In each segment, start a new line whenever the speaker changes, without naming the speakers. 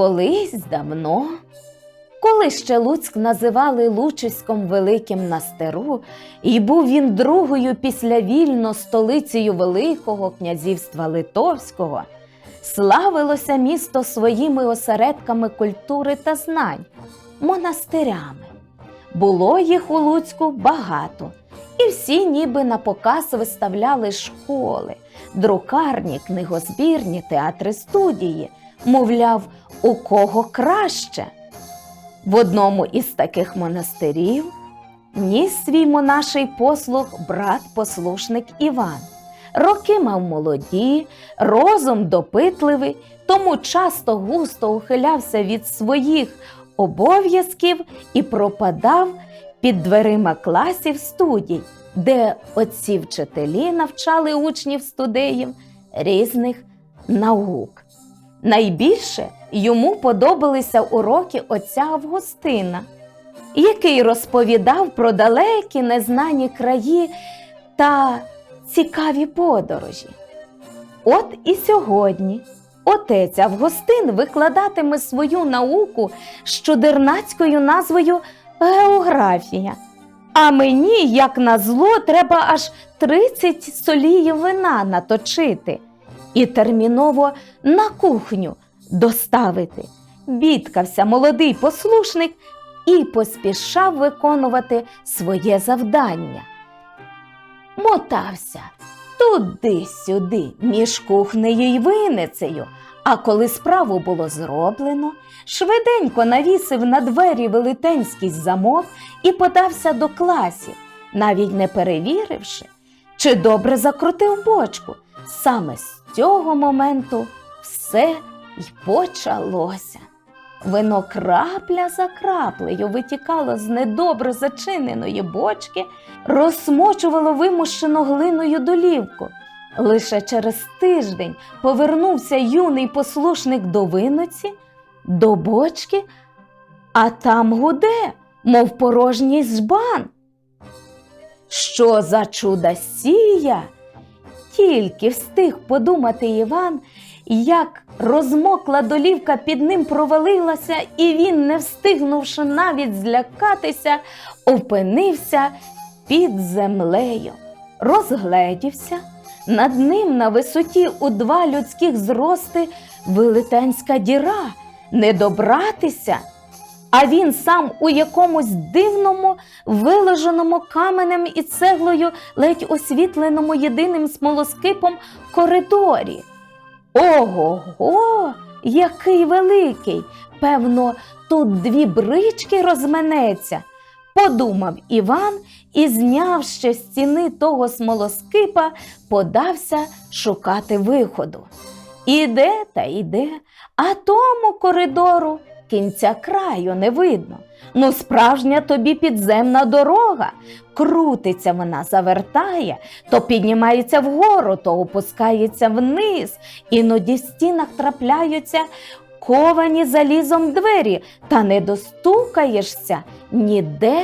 Колись давно, коли ще Луцьк називали Лучиськом Великим на стеру, і був він другою після вільно столицею Великого князівства Литовського, славилося місто своїми осередками культури та знань, монастирями. Було їх у Луцьку багато, і всі ніби на показ виставляли школи, друкарні, книгозбірні, театри студії, мовляв, у кого краще. В одному із таких монастирів ніс свій монаший послуг брат-послушник Іван. Роки мав молоді, розум допитливий, тому часто густо ухилявся від своїх обов'язків і пропадав під дверима класів студій, де отці вчителі навчали учнів студеїв різних наук. Найбільше йому подобалися уроки отця Августина, який розповідав про далекі незнані краї та цікаві подорожі. От і сьогодні отець Августин викладатиме свою науку з чудернацькою назвою Географія. А мені, як назло, треба аж 30 соліїв вина наточити і терміново на кухню доставити. Бідкався молодий послушник і поспішав виконувати своє завдання. Мотався туди-сюди, між кухнею й виницею. А коли справу було зроблено, швиденько навісив на двері велетенський замок і подався до класів, навіть не перевіривши, чи добре закрутив бочку. Саме з цього моменту все й почалося. Вино крапля за краплею витікало з недобре зачиненої бочки, розсмочувало вимущену глиною долівку. Лише через тиждень повернувся юний послушник до виноці, до бочки, а там гуде, мов порожній жбан. Що за чудосія? Тільки встиг подумати Іван, як розмокла долівка під ним провалилася, і він, не встигнувши навіть злякатися, опинився під землею, розгледівся. Над ним на висоті у два людських зрости велетенська діра, не добратися. А він сам у якомусь дивному, виложеному каменем і цеглою, ледь освітленому єдиним смолоскипом коридорі. Ого-го, який великий! Певно, тут дві брички розменеться. Подумав Іван і, знявши з стіни того смолоскипа, подався шукати виходу. Іде та йде, а тому коридору кінця краю не видно. Ну, справжня тобі підземна дорога. Крутиться вона, завертає, то піднімається вгору, то опускається вниз. Іноді в стінах трапляються ковані залізом двері, та не достукаєшся ніде,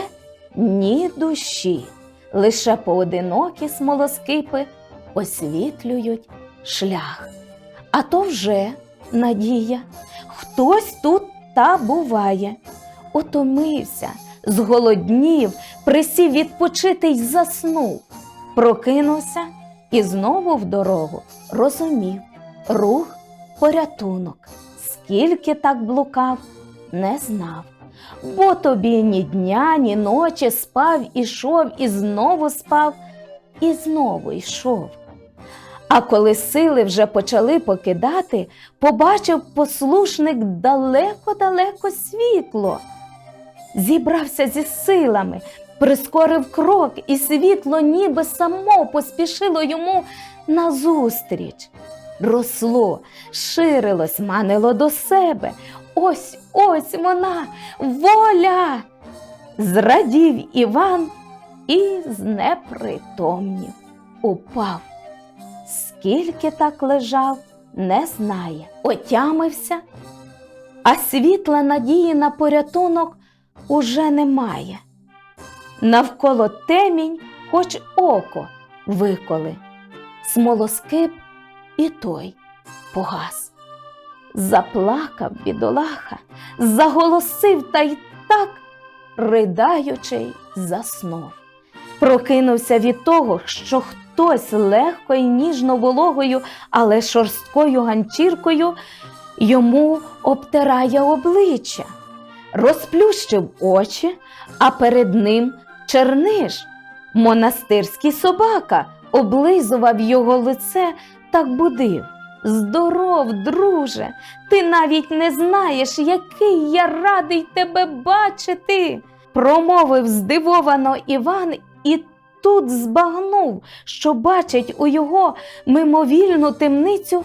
ні душі. Лише поодинокі смолоскипи освітлюють шлях. А то вже надія. Хтось тут та буває. Утомився, зголоднів, присів відпочити й заснув. Прокинувся і знову в дорогу розумів рух порятунок. Скільки так блукав, не знав. Бо тобі ні дня, ні ночі спав, ішов і знову спав, і знову йшов. А коли сили вже почали покидати, побачив послушник далеко-далеко світло. Зібрався зі силами, прискорив крок, і світло ніби само поспішило йому назустріч. Росло, ширилось, манило до себе. Ось ось вона, воля. Зрадів Іван і знепритомнів, упав. Скільки так лежав, не знає. Отямився, а світла надії на порятунок уже немає. Навколо темінь, хоч око виколи, смолоскип і той погас. Заплакав бідолаха, заголосив та й так, ридаючи, заснув. Прокинувся від того, що хтось легко і ніжно вологою, але шорсткою ганчіркою йому обтирає обличчя, розплющив очі, а перед ним черниш, монастирський собака, облизував його лице так будив. Здоров, друже, ти навіть не знаєш, який я радий тебе бачити, промовив здивовано Іван і тут збагнув, що бачить у його мимовільну темницю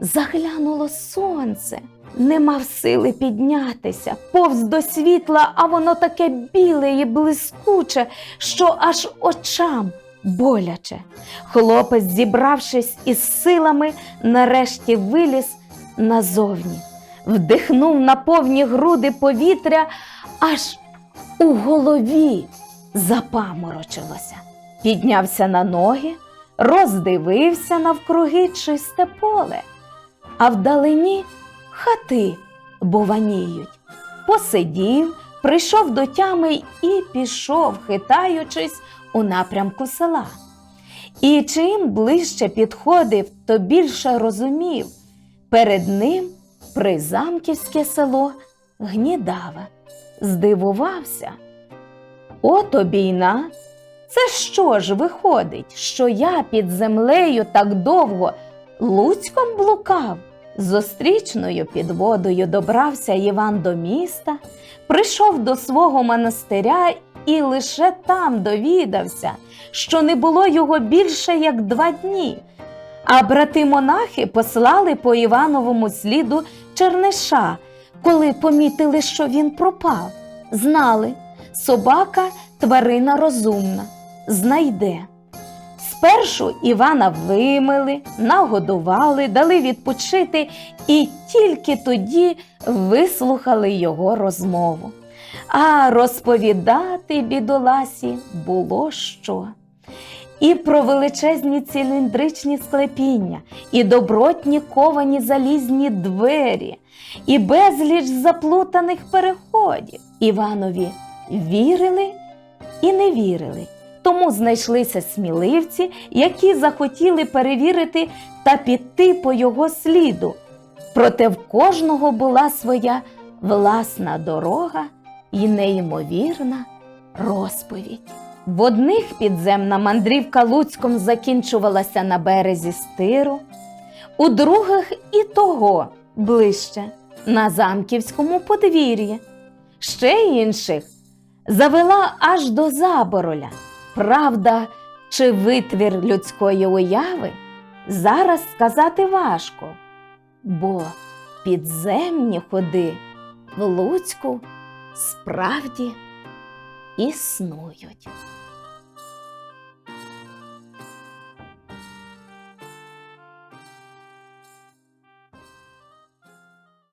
заглянуло сонце. Не мав сили піднятися, повз до світла, а воно таке біле і блискуче, що аж очам боляче. Хлопець, зібравшись із силами, нарешті виліз назовні, вдихнув на повні груди повітря, аж у голові запаморочилося. Піднявся на ноги, роздивився навкруги чисте поле, а вдалині хати бованіють. Посидів, прийшов до тями і пішов, хитаючись у напрямку села. І чим ближче підходив, то більше розумів. Перед ним призамківське село Гнідаве. Здивувався. От обійна. Це що ж виходить, що я під землею так довго луцьком блукав? З острічною підводою добрався Іван до міста, прийшов до свого монастиря і лише там довідався, що не було його більше як два дні. А брати монахи послали по Івановому сліду черниша, коли помітили, що він пропав. Знали, собака тварина розумна, знайде. Спершу Івана вимили, нагодували, дали відпочити і тільки тоді вислухали його розмову. А розповідати бідоласі було що. І про величезні циліндричні склепіння, і добротні ковані залізні двері, і безліч заплутаних переходів. Іванові вірили і не вірили. Тому знайшлися сміливці, які захотіли перевірити та піти по його сліду. Проте в кожного була своя власна дорога і неймовірна розповідь. В одних підземна мандрівка Луцьком закінчувалася на березі стиру, у других і того ближче на замківському подвір'ї, ще інших завела аж до забороля. Правда, чи витвір людської уяви зараз сказати важко, бо підземні ходи в Луцьку справді існують.